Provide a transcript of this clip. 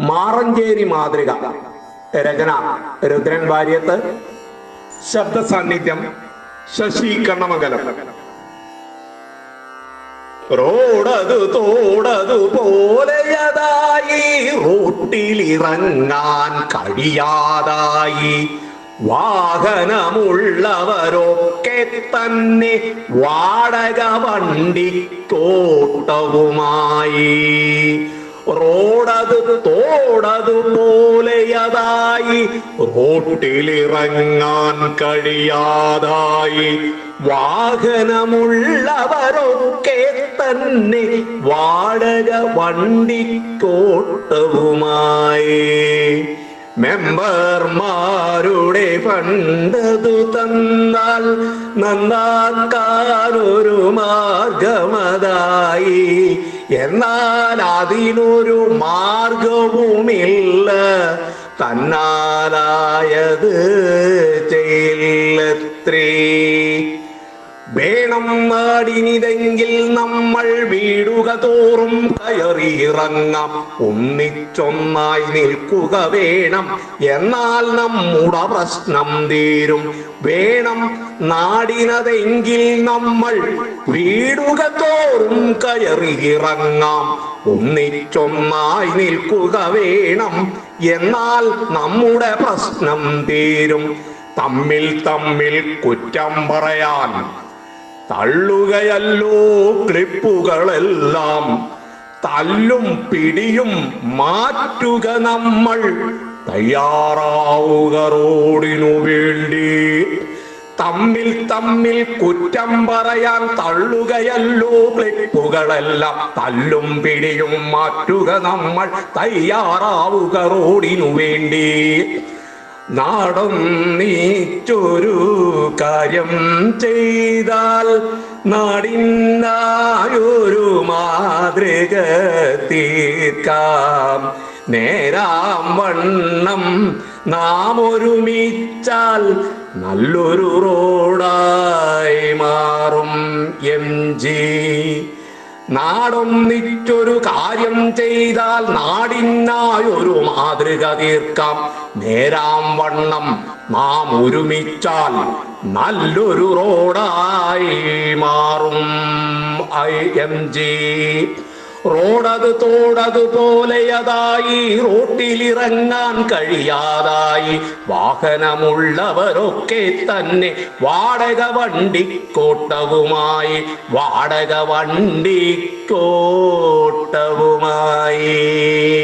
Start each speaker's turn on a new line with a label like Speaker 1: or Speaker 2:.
Speaker 1: മാറഞ്ചേരി മാതൃക. രചന രുദ്രൻ വാര്യത്ത്. ശബ്ദ സാന്നിധ്യം ശശി കണ്ണമംഗലം. റോഡതു തോടതു പോലെയതായി റോട്ടിലിറങ്ങാൻ കഴിയാതായി. വാഹനമുള്ളവരൊക്കെ തന്നെ വാടക വണ്ടിക്കോട്ടവുമായി റോഡത് തോടതു മൂലയതായി. റോട്ടിലിറങ്ങാൻ കഴിയാതായി. വാഹനമുള്ളവരൊക്കെ തന്നെ വാടക വണ്ടിക്കോട്ടവുമായി. മെമ്പർമാരുടെ പണ്ടതു തന്നാൽ നന്നാക്കാനൊരു മാർഗമതായി. എന്നാൽ അതിനൊരു മാർഗവുമില്ല. തന്നാലായത് ചെയ്യില്ലത്രേ. വേണം നാടിനിതെങ്കിൽ നമ്മൾ വീടുക തോറും കയറിയിറങ്ങാം. ഒന്നിച്ചൊന്നായി നിൽക്കുക വേണം. എന്നാൽ നമ്മുടെ പ്രശ്നം തീരും. വേണം നാടിനതെങ്കിൽ നമ്മൾ വീടുക തോറും കയറിയിറങ്ങാം. ഒന്നിച്ചൊന്നായി നിൽക്കുക വേണം. എന്നാൽ നമ്മുടെ പ്രശ്നം തീരും. തമ്മിൽ തമ്മിൽ കുറ്റം പറയാൻ തള്ളുകയല്ലോ ക്ലിപ്പുകളെല്ലാം. തല്ലും പിടിയും മാറ്റുക നമ്മൾ തയ്യാറാവുക റോഡിനു തമ്മിൽ കുറ്റം പറയാൻ തള്ളുകയല്ലോ. ക്ലിപ്പുകളെല്ലാം തല്ലും പിടിയും മാറ്റുക നമ്മൾ തയ്യാറാവുക റോഡിനു വേണ്ടി. നാടം കാര്യം ചെയ്താൽ നാടിനായൊരു മാതൃക തീർക്കാം. നേരാം വണ്ണം നാം ഒരുമിച്ചാൽ നല്ലൊരു റോഡായി മാറും എം ജി. നാടൊന്നിച്ചൊരു കാര്യം ചെയ്താൽ നാടിനായൊരു മാതൃക തീർക്കാം. നേരാം വണ്ണം നാം ഒരുമിച്ചാൽ നല്ലൊരു റോഡായി മാറും ഐ എം ജി. റോഡത് തോടത് പോലെയതായി റോട്ടിലിറങ്ങാൻ കഴിയാതായി. വാഹനമുള്ളവരൊക്കെ തന്നെ വാടക വണ്ടിക്കോട്ടവുമായി വാടക വണ്ടിക്കോട്ടവുമായി.